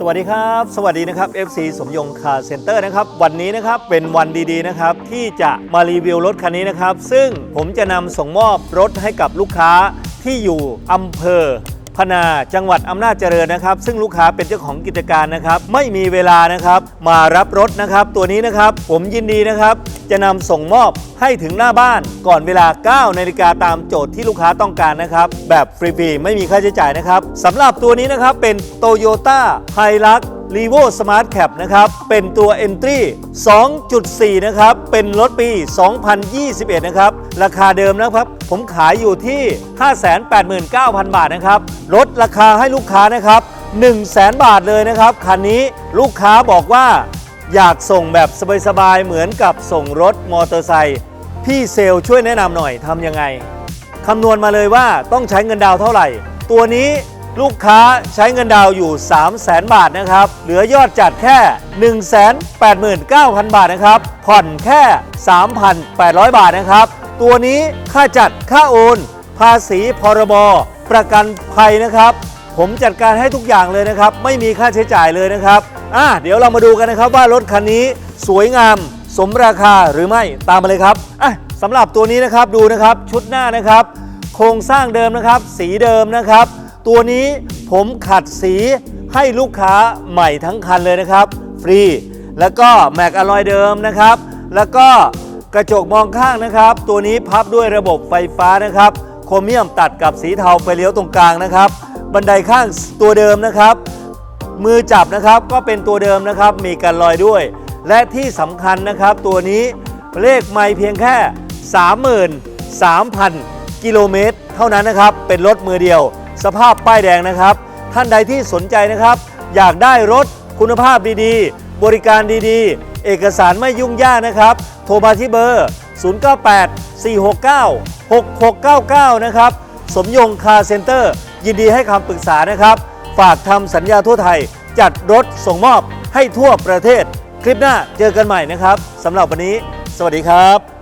สวัสดีครับ สวัสดีนะครับ FC สมยงคาเซ็นเตอร์นะครับ วันนี้นะครับเป็นวันดีๆนะครับ ที่จะมารีวิวรถคันนี้นะครับ ซึ่งผมจะนำส่งมอบรถให้กับลูกค้าที่อยู่อำเภอ พนาจังหวัดอำนาจเจริญนะครับ ซึ่งลูกค้าเป็นเจ้าของกิจการนะครับ ไม่มีเวลานะครับมารับรถนะครับ ตัวนี้นะครับผมยินดีนะครับ จะนำส่งมอบให้ถึงหน้าบ้านก่อนเวลา 9นาฬิกาตามโจทย์ที่ลูกค้าต้องการนะครับ แบบฟรีๆไม่มีค่าใช้จ่ายนะครับสำหรับตัวนี้นะครับเป็น Toyota Hilux r e v o Smart Cap นะครับ เป็นตัว Entry 2.4 นะครับ เป็นรถปี 2021 นะครับ ราคาเดิมนะครับ ผมขายอยู่ที่ 589,000 บาทนะครับลดราคาให้ลูกค้านะครับ 100,000 บาทเลยนะครับ คันนี้ลูกค้าบอกว่าอยากส่งแบบสบายๆเหมือนกับส่งรถมอเตอร์ไซค์พี่เซลช่วยแนะนำหน่อยทำยังไงคำนวณมาเลยว่าต้องใช้เงินดาวเท่าไหร่ ตัวนี้ลูกค้าใช้เงินดาวอยู่ 3 0 0แสนบาทนะครับ เหลือยอดจัดแค่ 189,000 บาทนะครับ ผ่อนแค่ 3,800 บาทนะครับ ตัวนี้ค่าจัดค่าโอน ภาษีพรบประกันภัยนะครับ ผมจัดการให้ทุกอย่างเลยนะครับ ไม่มีค่าใช้จ่ายเลยนะครับอะเดี๋ยวเรามาดูกันนะครับว่ารถคันนี้สวยงามสมราคาหรือไม่ตามมาเลยครับอะสำหรับตัวนี้นะครับดูนะครับชุดหน้านะครับ โครงสร้างเดิมนะครับ สีเดิมนะครับ ตัวนี้ผมขัดสีให้ลูกค้าใหม่ทั้งคันเลยนะครับ ฟรี แล้วก็แม็กอะลอยเดิมนะครับ แล้วก็ กระจกมองข้างนะครับ ตัวนี้พับด้วยระบบไฟฟ้านะครับ โครเมียมตัดกับสีเทาไฟเลี้ยวตรงกลางนะครับ บันไดข้างตัวเดิมนะครับ มือจับนะครับก็เป็นตัวเดิมนะครับ มีกันลอยด้วย และที่สำคัญนะครับ ตัวนี้เลขไม่เพียงแค่ 33,000 กิโลเมตร เท่านั้นนะครับ เป็นรถมือเดียว สภาพป้ายแดงนะครับ ท่านใดที่สนใจนะครับ อยากได้รถคุณภาพดีๆ บริการดีๆ เอกสารไม่ยุ่งยากนะครับ โทรมาที่เบอร์ 098 469 6699 นะครับ สมยงคาเซ็นเตอร์ ยินดีให้คำปรึกษานะครับ ฝากทำสัญญาทั่วไทย จัดรถส่งมอบให้ทั่วประเทศ คลิปหน้าเจอกันใหม่นะครับสำหรับวันนี้ สวัสดีครับ